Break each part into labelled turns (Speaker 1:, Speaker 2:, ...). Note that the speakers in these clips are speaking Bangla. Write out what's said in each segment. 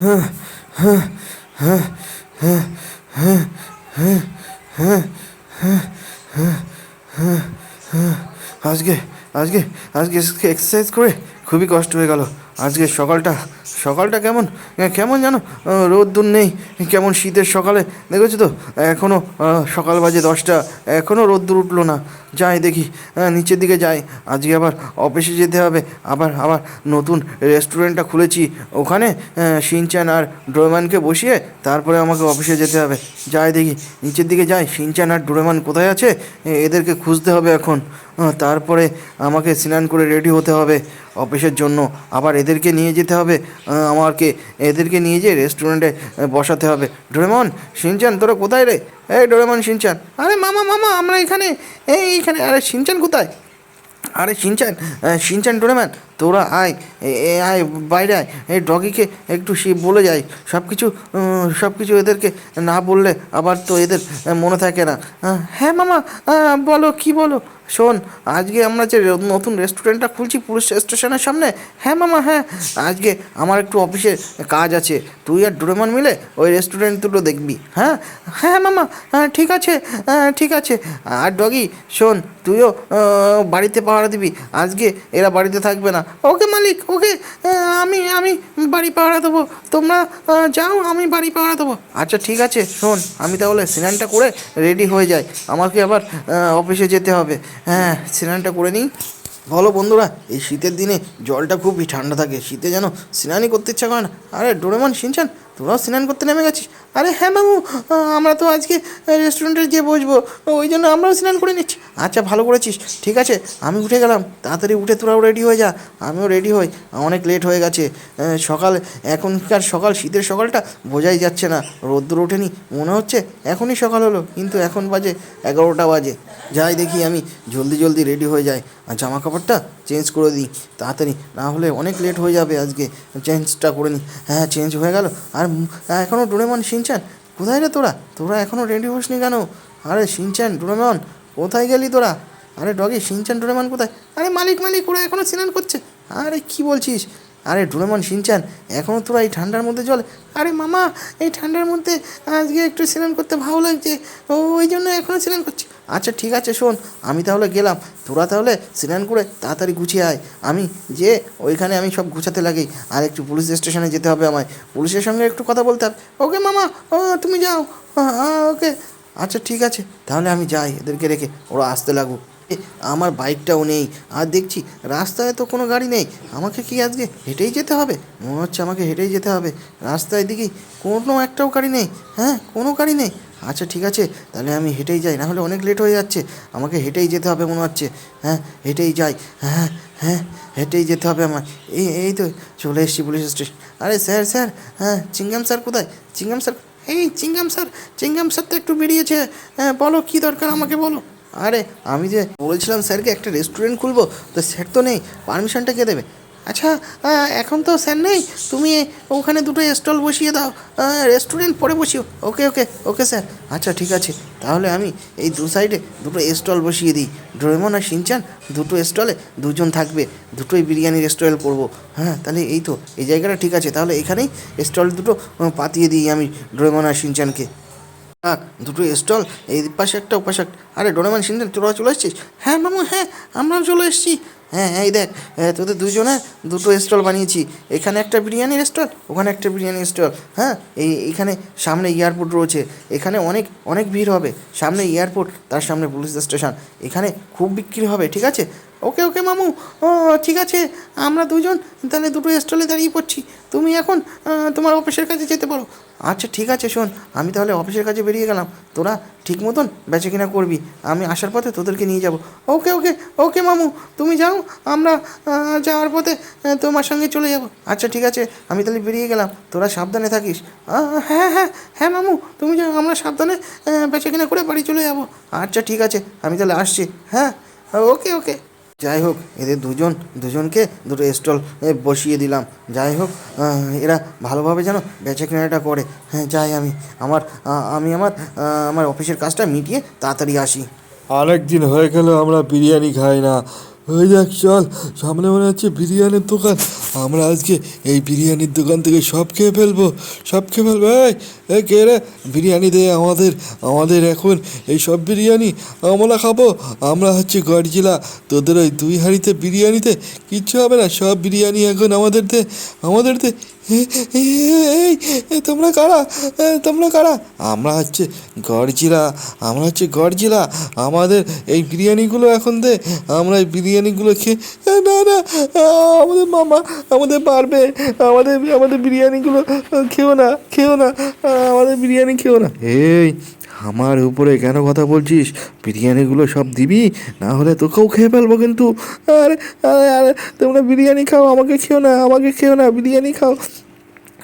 Speaker 1: আজকে আজকে আজকে এক্সারসাইজ করে খুবই কষ্ট হয়ে গেল। আজকে সকালটা সকালটা কেমন? কেমন জানো? রোদ্দুর নেই। কেমন শীতের সকালে? দেখেছ তো? এখনও সকাল বাজে দশটা। এখনও রোদ্দুর উঠল না। যাই দেখি। নিচের দিকে যাই। আজকে আবার অফিসে যেতে হবে। আবার আবার নতুন রেস্টুরেন্টটা খুলেছি। ওখানে শিনচ্যান আর ডোরেমানকে বসিয়ে তারপরে আমাকে অফিসে যেতে হবে। যাই দেখি। নিচের দিকে যাই। শিনচ্যান আর ডোরেমান কোথায় আছে? এদেরকে খুঁজতে হবে এখন। তারপরে আমাকে স্নান করে রেডি হতে হবে অফিসের জন্য। আবার এদেরকে নিয়ে যেতে হবে। আমাকে এদেরকে নিয়ে যেয়ে রেস্টুরেন্টে বসাতে হবে। ডোরেমন শিনচান তোরা কোথায় রে? এই ডোরেমন শিনচান আরে মামা মামা, আমরা এখানে, এই এখানে, আরে শিনচান কোথায়? আরে সিনচান শিনচান ডোরেম্যান তোরা আয়, এ- আয়, বাইরে আয়। এই ডগিকে একটু সে বলে যায়। সব কিছু সব কিছু এদেরকে না বললে আবার তো এদের মনে থাকে না। হ্যাঁ মামা বলো, কি বলো? শোন, আজকে আমরা যে নতুন রেস্টুরেন্টটা খুলছি পুলিশ স্টেশনের সামনে। হ্যাঁ মামা হ্যাঁ। আজকে আমার একটু অফিসে কাজ আছে। তুই আর ডোরেমন মিলে ওই রেস্টুরেন্ট দুটো দেখবি হ্যাঁ? হ্যাঁ মামা হ্যাঁ ঠিক আছে ঠিক আছে। আর ডগি, শোন, তুইও বাড়িতে পাহারা দিবি। আজকে এরা বাড়িতে থাকবে না। ওকে মালিক, ওকে আমি আমি বাড়ি পাহারা দেবো। তোমরা যাও, আমি বাড়ি পাহারা দেবো। আচ্ছা ঠিক আছে, শোন, আমি তাহলে স্নানটা করে রেডি হয়ে যাই। আমাকে আবার অফিসে যেতে হবে। হ্যাঁ স্নানটা করে নিই। বলো বন্ধুরা, এই শীতের দিনে জলটা খুবই ঠান্ডা থাকে। শীতে যেন স্নানই করতে ইচ্ছা করে না। আরে, ডোরেমন শিনচান তোরাও স্নান করতে নেমে গেছিস? আরে হ্যাঁ বাবু আমরা তো আজকে রেস্টুরেন্টে গিয়ে বসবো, ওই জন্য আমরাও স্নান করে নিচ্ছি। আচ্ছা ভালো করেছিস, ঠিক আছে, আমি উঠে গেলাম, তাড়াতাড়ি উঠে তোরাও রেডি হয়ে যা, আমিও রেডি হই, অনেক লেট হয়ে গেছে সকাল, এখনকার সকাল, শীতের সকালটা বোঝাই যাচ্ছে না, রোদ্দুর ওঠেনি, মনে হচ্ছে এখনই সকাল হলো, কিন্তু এখন বাজে এগারোটা বাজে। যাই দেখি আমি, জলদি জলদি রেডি হয়ে যাই। আর জামা কাপড়টা চেঞ্জ করে দিই, তাড়াতাড়ি। না হলে অনেক লেট হয়ে যাবে আজকে। চেঞ্জটা করে নিই হ্যাঁ চেঞ্জ হয়ে গেল। আর এখনও ডোরেমন, শিনচান? কোথায় রে তোরা? তোরা এখনও রেডি হোসনি কেন? আরে শিনচান, ডোরেমন, কোথায় গেলি তোরা? আরে ডগি, শিনচান, ডোরেমন কোথায়? আরে মালিক মালিক, ওরা এখনও স্নান করছে। আরে কি বলছিস? আরে ডোরেমন শিনচান এখনও তোরা এই ঠান্ডার মধ্যে জলে আরে মামা, এই ঠান্ডার মধ্যে আজকে একটু স্নান করতে ভালো লাগছে। ও, ওই জন্য এখনও স্নান করছি। আচ্ছা ঠিক আছে, শোন, আমি তাহলে গেলাম। তোরা তাহলে স্নান করে তাড়াতাড়ি গুছিয়ে আয়। আমি যে ওইখানে আমি সব গুছাতে লাগি। আর একটু পুলিশ স্টেশনে যেতে হবে আমায়। পুলিশের সঙ্গে একটু কথা বলতে হবে। ওকে, মামা, ও, তুমি যাও। ওকে। আচ্ছা ঠিক আছে, তাহলে আমি যাই। এদেরকে রেখে ওরা আসতে লাগুক। আমার বাইকটাও নেই। আর দেখছি, রাস্তায় তো কোনো গাড়ি নেই। আমাকে কি আজকে হেঁটেই যেতে হবে? মনে হচ্ছে আমাকে হেঁটেই যেতে হবে। রাস্তায় দেখি কোনো একটাও গাড়ি নেই। হ্যাঁ কোনো গাড়ি নেই। আচ্ছা ঠিক আছে, তাহলে আমি হেঁটেই যাই, নাহলে অনেক লেট হয়ে যাচ্ছে। আমাকে হেঁটেই যেতে হবে মনে হচ্ছে। হ্যাঁ হেঁটেই যাই। হ্যাঁ হ্যাঁ হেঁটেই যেতে হবে আমার। এই এই তো চলে এসেছি পুলিশ স্টেশন। আরে স্যার স্যার হ্যাঁ চিঙ্গাম স্যার কোথায়? চিঙ্গাম স্যার, এই চিঙ্গাম স্যার চিঙ্গাম স্যার তো একটু বেরিয়েছে। হ্যাঁ বলো কী দরকার আমাকে বলো। আরে, আমি যে বলেছিলাম স্যারকে একটা রেস্টুরেন্ট খুলবো, তো স্যার তো নেই পারমিশনটা কে দেবে? আচ্ছা এখন তো স্যার নেই, তুমি ওখানে দুটো স্টল বসিয়ে দাও রেস্টুরেন্ট পরে বসিও ওকে ওকে ওকে স্যার আচ্ছা ঠিক আছে, তাহলে আমি এই দু সাইডে দুটো স্টল বসিয়ে দিই, ডোরেমন আর শিনচান দুটো স্টলে দুজন থাকবে, দুটোই বিরিয়ানি রেস্টুরেন্ট করব হ্যাঁ তাহলে এই তো, এই জায়গাটা ঠিক আছে, তাহলে এখানেই স্টল দুটো পাতিয়ে দিই আমি ডোরেমন আর শিনচানকে থাক দুটো স্টল এই পাশে একটা ওপাশে একটা। আরে ডোরেমান সিনচান তোরা চলে এসছিস? হ্যাঁ মামু হ্যাঁ আমরাও চলে এসেছি। হ্যাঁ এই দেখ হ্যাঁ, তোদের দুজনে দুটো স্টল বানিয়েছি। এখানে একটা বিরিয়ানির স্টল ওখানে একটা বিরিয়ানির স্টল। হ্যাঁ এই এখানে সামনে এয়ারপোর্ট রয়েছে। এখানে অনেক অনেক ভিড় হবে। সামনে এয়ারপোর্ট তার সামনে পুলিশ স্টেশন। এখানে খুব বিক্রি হবে ঠিক আছে? ওকে ওকে মামু, ও, ঠিক আছে, আমরা দুজন তাহলে দুটো স্টলে দাঁড়িয়ে পড়ছি। তুমি এখন তোমার অফিসের কাছে যেতে পারো। আচ্ছা ঠিক আছে, শোন, আমি তাহলে অফিসের কাছে বেরিয়ে গেলাম। তোরা ঠিক মতন বেচে কিনা করবি। আমি আসার পথে তোদেরকে নিয়ে যাব। ওকে ওকে ওকে মামু, তুমি যাও, আমরা যাওয়ার পথে তোমার সঙ্গে চলে যাব। আচ্ছা ঠিক আছে, আমি তাহলে বেরিয়ে গেলাম। তোরা সাবধানে থাকিস। হ্যাঁ হ্যাঁ হ্যাঁ মামু, তুমি যাও, আমরা সাবধানে বেচে কিনা করে বাড়ি চলে যাব। আচ্ছা ঠিক আছে, আমি তাহলে আসছি। হ্যাঁ ওকে ওকে। যাই হোক এদের দুজন, দুজনকে দুটো স্টল বসিয়ে দিলাম। যাই হোক এরা ভালোভাবে যেন বেচা কেনাটা করে। হ্যাঁ যাই আমি, আমার আমি আমার আমার অফিসের কাজটা মিটিয়ে তাড়াতাড়ি আসি।
Speaker 2: অনেক দিন হয়ে গেল, আমরা বিরিয়ানি খাই না। ওই দেখ, চল। সামনে মনে হচ্ছে বিরিয়ানির দোকান। আমরা আজকে এই বিরিয়ানির দোকান থেকে সব খেয়ে ফেলব। সব খেয়ে ফেলব। এই কে রে? বিরিয়ানি দে আমাদের। আমাদের এখন এই সব বিরিয়ানি। আমরা খাব। আমরা হচ্ছে গডজিলা। তোদের ওই দুই হাঁড়িতে বিরিয়ানিতে কিচ্ছু হবে না। সব বিরিয়ানি এখন আমাদের দে। আমাদের দে। এই, তোমরা কারা? তোমরা কারা? আমরা হচ্ছে গড়জিলা আমরা হচ্ছে গড়জিলা। আমাদের এই বিরিয়ানিগুলো এখন দে আমরা এই বিরিয়ানিগুলো খেয়ে না না আমাদের মামা আমাদের পারবে। আমাদের আমাদের বিরিয়ানিগুলো খেও না খেও না আমাদের বিরিয়ানি খেও না।
Speaker 1: এই আমার উপরে কেন কথা বলছিস? বিরিয়ানিগুলো সব দিবি? না হলে তোকেও খেয়ে ফেলব কিন্তু।
Speaker 2: আর তোমরা বিরিয়ানি খাও, আমাকে খেও না, আমাকে খেও না, বিরিয়ানি খাও।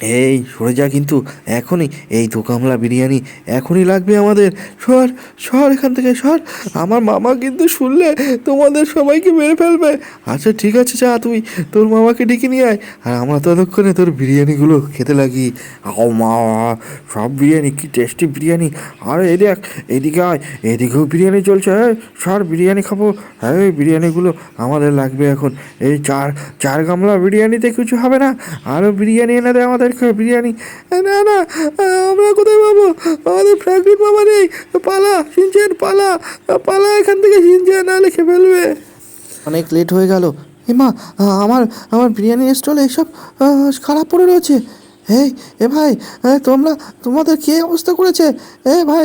Speaker 1: এই, সরে যা কিন্তু, এখনই। এই দোকামলা বিরিয়ানি, এখনই লাগবে আমাদের। সর সর এখান থেকে, সর।
Speaker 2: আমার মামা কিন্তু শুনলে তোমাদের সবাইকে মেরে ফেলবে।
Speaker 1: আচ্ছা ঠিক আছে, যা তুই। তোর মামাকে ডেকে নিয়ে আয়। আর আমরা ততক্ষণে তোর বিরিয়ানিগুলো খেতে লাগি। ও মা, সব বিরিয়ানি, কি টেস্টি বিরিয়ানি। আর, এই দেখ, এদিকে আয়। এদিকেও বিরিয়ানি চলছে। হ্যাঁ সর, বিরিয়ানি খাব। হ্যাঁ বিরিয়ানিগুলো আমাদের লাগবে এখন। এই চার চার গামলা বিরিয়ানিতে কিছু হবে না। আরও বিরিয়ানি এনে দে খাই বিরিয়ানি।
Speaker 2: না না, আমরা কোথায় পাবো? আমাদের ফ্র্যাঙ্কলিন মামা নেই। পালা, সিনচেন, পালা। পালা এখান থেকে সিনচেন না লিখে ফেলবে।
Speaker 1: অনেক লেট হয়ে গেল। এমা, আমার আমার বিরিয়ানি স্টলে এসব খারাপ পড়ে রয়েছে। এই, এ ভাই তোমরা, তোমাদের কী অবস্থা করেছে? এ ভাই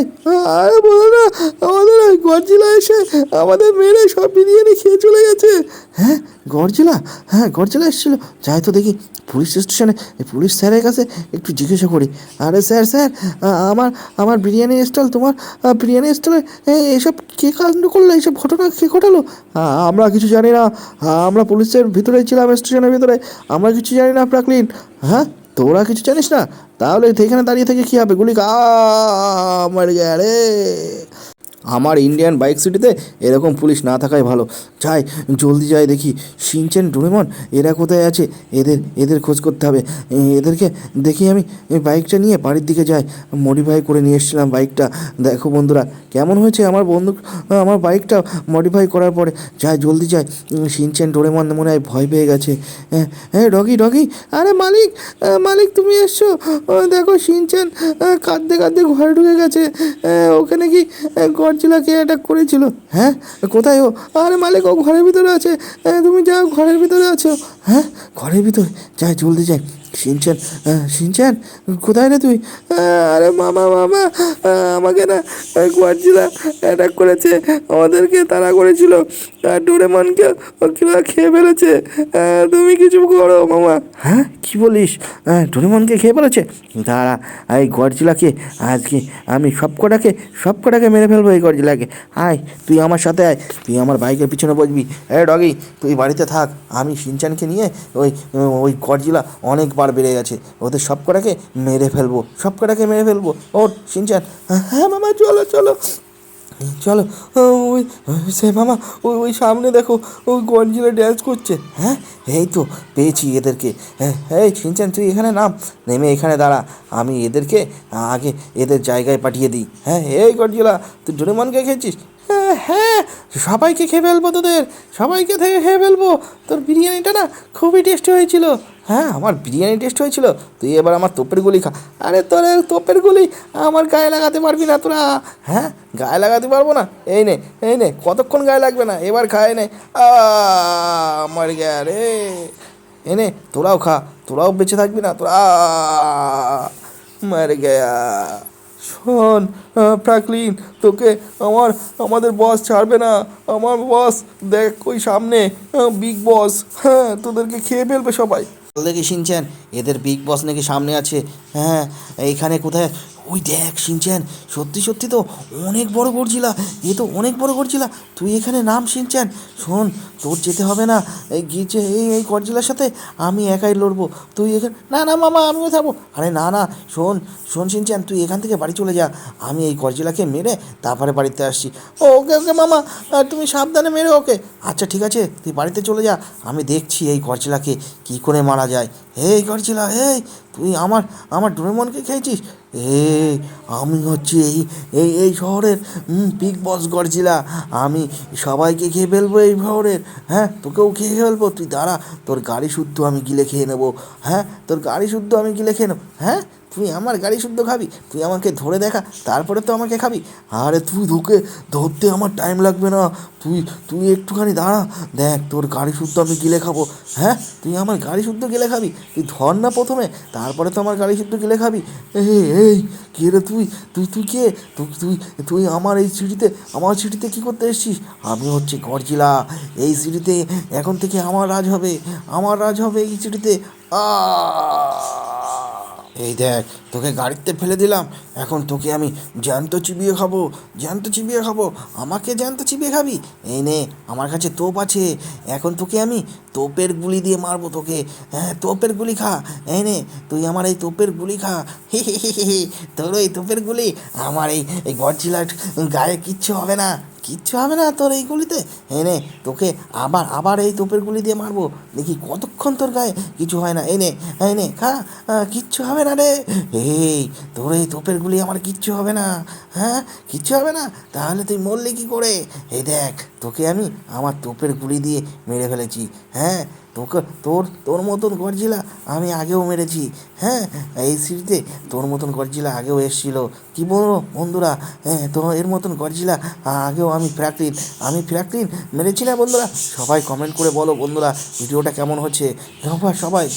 Speaker 2: আরে বলো না, আমাদের গরজিলা এসে আমাদের মেরে সব বিরিয়ানি খেয়ে চলে গেছে।
Speaker 1: হ্যাঁ গরজিলা? হ্যাঁ গরজিলা এসেছিল। যাই তো দেখি, পুলিশ স্টেশনে পুলিশ স্যারের কাছে একটু জিজ্ঞাসা করি। আরে স্যার স্যার আমার আমার বিরিয়ানি স্টল, তোমার বিরিয়ানি স্টলে এইসব কে কাণ্ড করল? এইসব ঘটনা কে ঘটালো? আমরা কিছু জানি না। আমরা পুলিশের ভিতরে ছিলাম স্টেশনের ভিতরে। আমরা কিছু জানি না, প্রাকলিন। হ্যাঁ? তোরা কিছু জানিস না? তাহলে এখানে দাঁড়িয়ে থেকে কী হবে? গুলি কা মরে রে। আমার ইন্ডিয়ান বাইক সিটিতে এরকম পুলিশ না থাকাই ভালো। যাই, জলদি যাই দেখি। সিনচেন, ডোরেমন, এরা কোথায় আছে? এদের এদের খোঁজ করতে হবে। এদেরকে দেখি আমি। বাইকটা নিয়ে বাড়ির দিকে যাই। মডিফাই করে নিয়ে এসেছিলাম বাইকটা দেখো বন্ধুরা, কেমন হয়েছে আমার বন্ধু, আমার বাইকটা মডিফাই করার পরে। যাই, জলদি যাই। সিনচেন, ডোরেমন মনে হয় ভয় পেয়ে গেছে। হ্যাঁ হ্যাঁ ডগি ডগি, আরে মালিক মালিক তুমি এসছো? দেখো সিনচেন কাঁদতে কাঁদতে ঘরে ঢুকে গেছে। ওখানে কি আহ, কে অ্যাটাক করেছিল? হ্যাঁ? কোথায় ও? আরে মালিক ও ঘরের ভিতরে আছে। তুমি যাও ঘরের ভিতরে আছো। হ্যাঁ? ঘরের ভিতরে? যাই জলদি যাই। সিনচান সিনচান কোথায় রে তুই? আরে মামা মামা আমাকে না গডজিলা অ্যাটাক করেছে। আমাদেরকে তারা করেছিল। ডোরেমনকে ওগুলো খেয়ে ফেলেছে। তুমি কিছু করো, মামা। হ্যাঁ? কি বলিস? হ্যাঁ ডোরেমনকে খেয়ে ফেলেছে? দাঁড়া, এই গডজিলাকে আজকে আমি সব কটাকে সব কটাকে মেরে ফেলব এই গডজিলাকে। আয়, তুই আমার সাথে আয়। তুই আমার বাইকের পিছনে বসবি। এ ডগি, তুই বাড়িতে থাক। আমি সিনচানকে নিয়ে ওই ওই গডজিলা অনেকবার বেড়ে গেছে। ওদের সব কটাকে মেরে ফেলব। সব কটাকে মেরে ফেলব। ও সিনচান। হ্যাঁ মামা, চলো চলো। চলো ওই, সে মামা ওই ওই সামনে দেখো ওই গঞ্জিরা ড্যান্স করছে। হ্যাঁ? এই তো, পেয়েছি এদেরকে। হ্যাঁ এই ছিনছেন তুই এখানে নাম? নেমে এখানে দাঁড়া। আমি এদেরকে আগে এদের জায়গায় পাঠিয়ে দিই। হ্যাঁ এই গঞ্জিলা, তুই ডোরেমনকে খেয়েছিস? হ্যাঁ হ্যাঁ সবাইকে খেয়ে ফেলব তোদের, সবাইকে থেকে খেয়ে ফেলব। তোর বিরিয়ানিটা না খুবই টেস্টি হয়েছিল। হ্যাঁ আমার বিরিয়ানি টেস্ট হয়েছিল। তুই এবার আমার তোপের গুলি খা। আরে তোর তোপের গুলি আমার গায়ে লাগাতে পারবি না তোরা। হ্যাঁ গায়ে লাগাতে পারব না? এই নে এই নে, কতক্ষণ গায়ে লাগবে না? এবার খায় নে। আমার গায়ে রে। এনে তোরাও খা, তোরাও বেঁচে থাকবি না, তোরা। মার গয়া। শোন ফ্র্যাঙ্কলিন তোকে আমার, আমাদের বস ছাড়বে না। আমার বস দেখ ওই সামনে বিগ বস হ্যাঁ তোদেরকে খেয়ে ফেলবে সবাই। দেখে শুনছেন এদের বিগ বস নাকি সামনে আছে? হ্যাঁ এইখানে কোথায়? ওই দেখ শুনছেন সত্যি সত্যি তো অনেক বড় গরজিলা এ তো অনেক বড় গরজিলা তুই এখানে নাম শুনছেন শোন, তোর যেতে হবে না, এই গিয়েছে এই এই গরজিলার সাথে আমি একাই লড়বো, তুই এখানে, না না, মামা, আমিও থাকব আরে না না, শোন শোন শুনছেন তুই এখান থেকে বাড়ি চলে যা, আমি এই গরজিলাকে মেরে তারপরে বাড়িতে আসছি ও ওকে ওকে, মামা তুমি সাবধানে মেরে ওকে আচ্ছা ঠিক আছে, তুই বাড়িতে চলে যা, আমি দেখছি এই গরজিলাকে কী করে মারা যায়, এই গরজিলা, এই, তুই আমার আমার ডোরেমনকে খেয়েছিস এ, আমি হচ্ছি এই এই এই শহরের বিগ বস গর্জিলা আমি সবাইকে খেয়ে ফেলব এই শহরের। হ্যাঁ তোকেও খেয়ে ফেলব। তুই দাঁড়া, তোর গাড়ি শুদ্ধ আমি গিলে খেয়ে নেব। হ্যাঁ তোর গাড়ি শুদ্ধ আমি গিলে খেয়ে নেব। হ্যাঁ তুই আমার গাড়ি শুদ্ধ খাবি, তুই আমাকে ধরে দেখা, তারপরে তো আমাকে খাবি। আরে তুই ধোকে, ধরতে আমার টাইম লাগবে না। তুই তুই একটুখানি দাঁড়া, দেখ তোর গাড়ি শুদ্ধ আমি গিলে খাব। হ্যাঁ তুই আমার গাড়ি শুদ্ধ গিলে খাবি? তুই ধর না প্রথমে, তারপরে তো আমার গাড়ি শুদ্ধ গিলে খাবি। এই এই, কে রে তুই? তুই তুই কে? তুই তুই তুই আমার এই সিটিতে আমার সিটিতে কী করতে এসেছিস? আমি হচ্ছে গরজিলা। এই সিঁড়িতে এখন থেকে আমার রাজ হবে, আমার রাজ হবে এই সিটিতে আ এই দেখ, তোকে গাড়িতে ফেলে দিলাম। এখন তোকে আমি জ্যান্ত চিবিয়ে খাব, জ্যান্ত চিবিয়ে খাব। আমাকে জ্যান্ত চিবিয়ে খাবি? এই নে, আমার কাছে তোপ আছে। এখন তোকে আমি তোপের গুলি দিয়ে মারবো তোকে। হ্যাঁ তোপের গুলি খা। নে, তুই আমার এই তোপের গুলি খা। হি। তোর এই তোপের গুলি? আমার এই এই গডজিলার গায়ে কিচ্ছু হবে না। কিচ্ছু হবে না তোর এই গুলিতে। এই নে, তোকে আবার আবার এই তোপের গুলি দিয়ে মারবো। দেখি কতক্ষণ তোর গায়ে কিছু হয় না। এই নে, এই খা। কিচ্ছু হবে না রে। এই, তোর এই তোপের গুলি আমার কিচ্ছু হবে না। হ্যাঁ কিচ্ছু হবে না? তাহলে তুই মরলি কি করে? এই দেখ, তোকে আমি আমার তোপের গুলি দিয়ে মেরে ফেলেছি। হ্যাঁ তোকে, তোর তোর মতন গরজিলা আমি আগেও মেরেছি। হ্যাঁ এই সিরিজে তোর মতন গরজিলা আগেও এসেছিল। কি বলব বন্ধুরা? হ্যাঁ তো এর মতন গরজিলা আগেও আমি ফ্র্যাকলিন আমি ফ্র্যাকলিন মেরেছি না বন্ধুরা? সবাই কমেন্ট করে বলো বন্ধুরা, ভিডিওটা কেমন হচ্ছে? সবাই